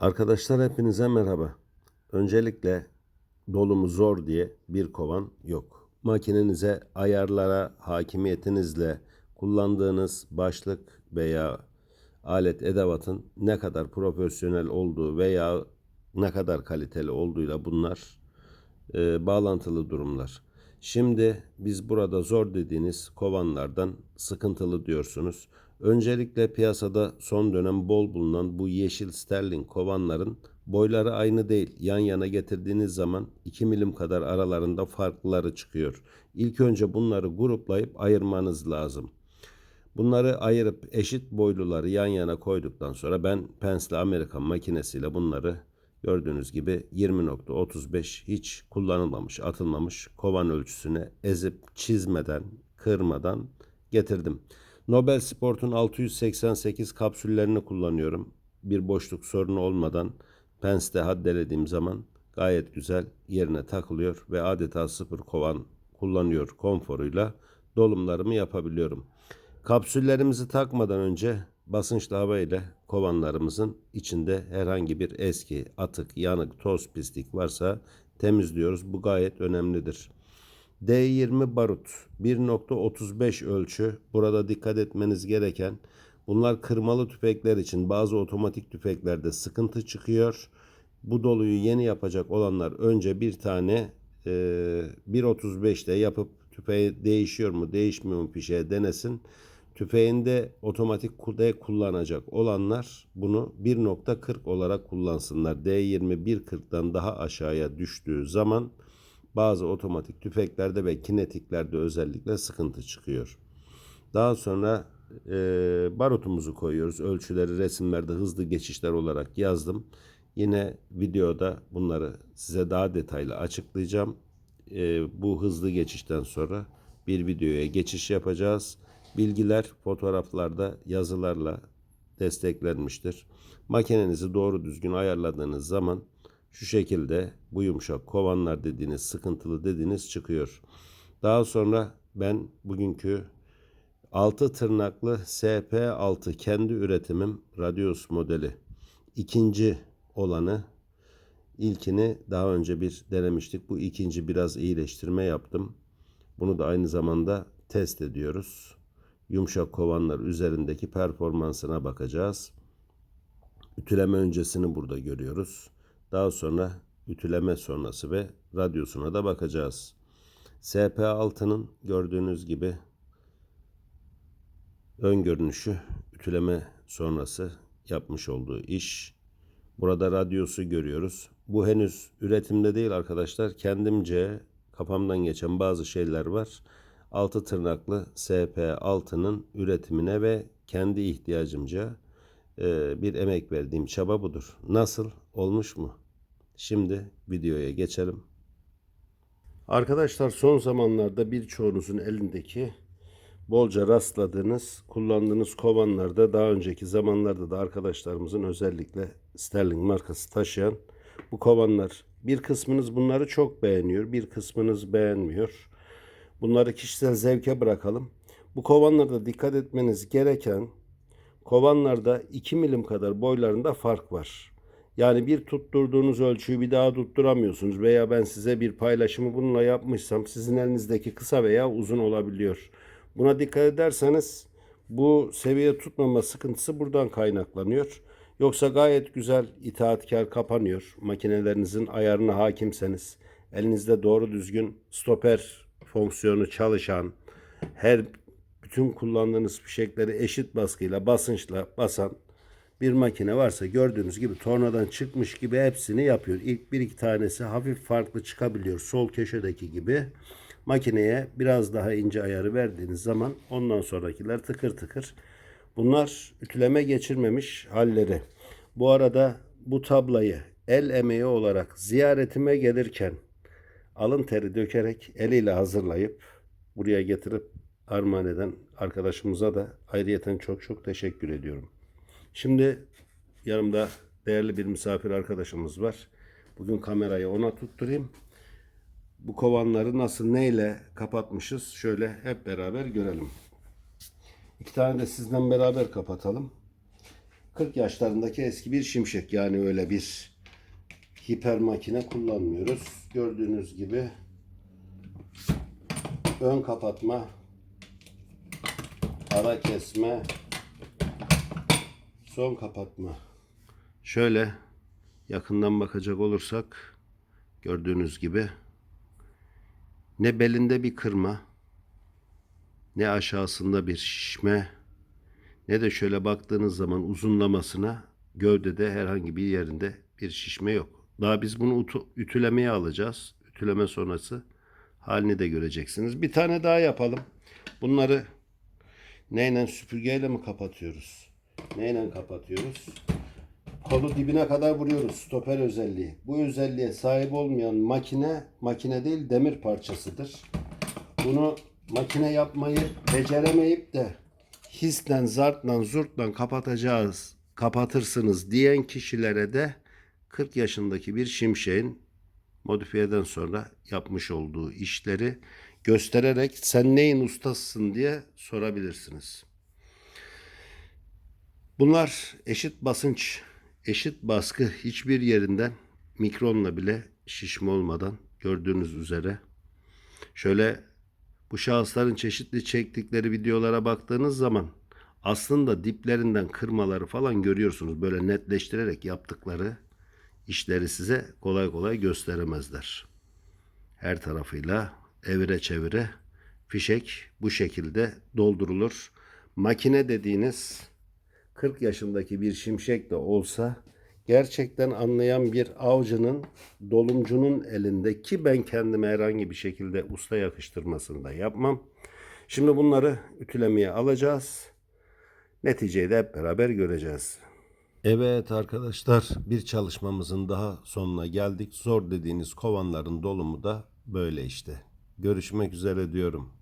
Arkadaşlar hepinize merhaba. Öncelikle dolumu zor diye bir kovan yok. Makinenize ayarlara hakimiyetinizle kullandığınız başlık veya alet edevatın ne kadar profesyonel olduğu veya ne kadar kaliteli olduğuyla bunlar e, bağlantılı durumlar. Şimdi biz burada zor dediğiniz kovanlardan sıkıntılı diyorsunuz. Öncelikle piyasada son dönem bol bulunan bu yeşil sterling kovanların boyları aynı değil. Yan yana getirdiğiniz zaman 2 milim kadar aralarında farklıları çıkıyor. İlk önce bunları gruplayıp ayırmanız lazım. Bunları ayırıp eşit boyluları yan yana koyduktan sonra ben Pensle Amerikan makinesiyle bunları gördüğünüz gibi 20.35 hiç kullanılmamış, atılmamış kovan ölçüsüne ezip çizmeden, kırmadan getirdim. Nobel Sport'un 688 kapsüllerini kullanıyorum. Bir boşluk sorunu olmadan Pence'de haddelediğim zaman gayet güzel yerine takılıyor ve adeta sıfır kovan kullanıyor konforuyla dolumlarımı yapabiliyorum. Kapsüllerimizi takmadan önce basınçlı hava ile kovanlarımızın içinde herhangi bir eski, atık, yanık, toz, pislik varsa temizliyoruz. Bu gayet önemlidir. D20 barut 1.35 ölçü. Burada dikkat etmeniz gereken bunlar kırmalı tüfekler için bazı otomatik tüfeklerde sıkıntı çıkıyor. Bu doluyu yeni yapacak olanlar önce bir tane e, 1.35'te yapıp tüfeği değişiyor mu değişmiyor mu fişeğe denesin. Tüfeğinde otomatik de kullanacak olanlar bunu 1.40 olarak kullansınlar. D20 1.40'dan daha aşağıya düştüğü zaman bazı otomatik tüfeklerde ve kinetiklerde özellikle sıkıntı çıkıyor. Daha sonra e, barutumuzu koyuyoruz. Ölçüleri resimlerde hızlı geçişler olarak yazdım. Yine videoda bunları size daha detaylı açıklayacağım. E, bu hızlı geçişten sonra bir videoya geçiş yapacağız. Bilgiler fotoğraflarda yazılarla desteklenmiştir. Makinenizi doğru düzgün ayarladığınız zaman şu şekilde bu yumuşak kovanlar dediğiniz sıkıntılı dediğiniz çıkıyor. Daha sonra ben bugünkü 6 tırnaklı SP6 kendi üretimim Radius modeli. ikinci olanı ilkini daha önce bir denemiştik. Bu ikinci biraz iyileştirme yaptım. Bunu da aynı zamanda test ediyoruz. Yumuşak kovanlar üzerindeki performansına bakacağız. Ütüleme öncesini burada görüyoruz. Daha sonra ütüleme sonrası ve radyosuna da bakacağız. SP6'nın gördüğünüz gibi ön görünüşü ütüleme sonrası yapmış olduğu iş. Burada radyosu görüyoruz. Bu henüz üretimde değil arkadaşlar. Kendimce kafamdan geçen bazı şeyler var. Altı tırnaklı SP6'nın üretimine ve kendi ihtiyacımca e, bir emek verdiğim çaba budur. Nasıl? Olmuş mu? Şimdi videoya geçelim. Arkadaşlar son zamanlarda birçoğunuzun elindeki bolca rastladığınız, kullandığınız kovanlarda daha önceki zamanlarda da arkadaşlarımızın özellikle Sterling markası taşıyan bu kovanlar. Bir kısmınız bunları çok beğeniyor, bir kısmınız beğenmiyor. Bunları kişisel zevke bırakalım. Bu kovanlarda dikkat etmeniz gereken kovanlarda 2 milim kadar boylarında fark var. Yani bir tutturduğunuz ölçüyü bir daha tutturamıyorsunuz veya ben size bir paylaşımı bununla yapmışsam sizin elinizdeki kısa veya uzun olabiliyor. Buna dikkat ederseniz bu seviye tutmama sıkıntısı buradan kaynaklanıyor. Yoksa gayet güzel itaatkar kapanıyor. Makinelerinizin ayarına hakimseniz elinizde doğru düzgün stoper fonksiyonu çalışan her bütün kullandığınız fişekleri eşit baskıyla basınçla basan bir makine varsa gördüğünüz gibi tornadan çıkmış gibi hepsini yapıyor. İlk bir iki tanesi hafif farklı çıkabiliyor. Sol köşedeki gibi. Makineye biraz daha ince ayarı verdiğiniz zaman ondan sonrakiler tıkır tıkır. Bunlar ütüleme geçirmemiş halleri. Bu arada bu tablayı el emeği olarak ziyaretime gelirken alın teri dökerek eliyle hazırlayıp buraya getirip armağan eden arkadaşımıza da ayrıyeten çok çok teşekkür ediyorum. Şimdi yanımda değerli bir misafir arkadaşımız var. Bugün kamerayı ona tutturayım. Bu kovanları nasıl neyle kapatmışız şöyle hep beraber görelim. İki tane de sizden beraber kapatalım. 40 yaşlarındaki eski bir şimşek yani öyle bir hiper makine kullanmıyoruz. Gördüğünüz gibi ön kapatma, ara kesme, son kapatma. Şöyle yakından bakacak olursak gördüğünüz gibi ne belinde bir kırma, ne aşağısında bir şişme, ne de şöyle baktığınız zaman uzunlamasına gövdede herhangi bir yerinde bir şişme yok. Daha biz bunu ütülemeye alacağız. Ütüleme sonrası halini de göreceksiniz. Bir tane daha yapalım. Bunları neyle süpürgeyle mi kapatıyoruz? Neyle kapatıyoruz? Kolu dibine kadar vuruyoruz. Stoper özelliği. Bu özelliğe sahip olmayan makine, makine değil demir parçasıdır. Bunu makine yapmayı beceremeyip de hislen, zartla, zurtla kapatacağız, kapatırsınız diyen kişilere de 40 yaşındaki bir şimşeğin modifiyeden sonra yapmış olduğu işleri göstererek sen neyin ustasısın diye sorabilirsiniz. Bunlar eşit basınç, eşit baskı hiçbir yerinden mikronla bile şişme olmadan gördüğünüz üzere şöyle bu şahısların çeşitli çektikleri videolara baktığınız zaman aslında diplerinden kırmaları falan görüyorsunuz. Böyle netleştirerek yaptıkları işleri size kolay kolay gösteremezler. Her tarafıyla evire çevire fişek bu şekilde doldurulur. Makine dediğiniz 40 yaşındaki bir şimşek de olsa gerçekten anlayan bir avcının, dolumcunun elinde ki ben kendime herhangi bir şekilde usta yakıştırmasını da yapmam. Şimdi bunları ütülemeye alacağız. Neticeyi de hep beraber göreceğiz. Evet arkadaşlar bir çalışmamızın daha sonuna geldik. Zor dediğiniz kovanların dolumu da böyle işte. Görüşmek üzere diyorum.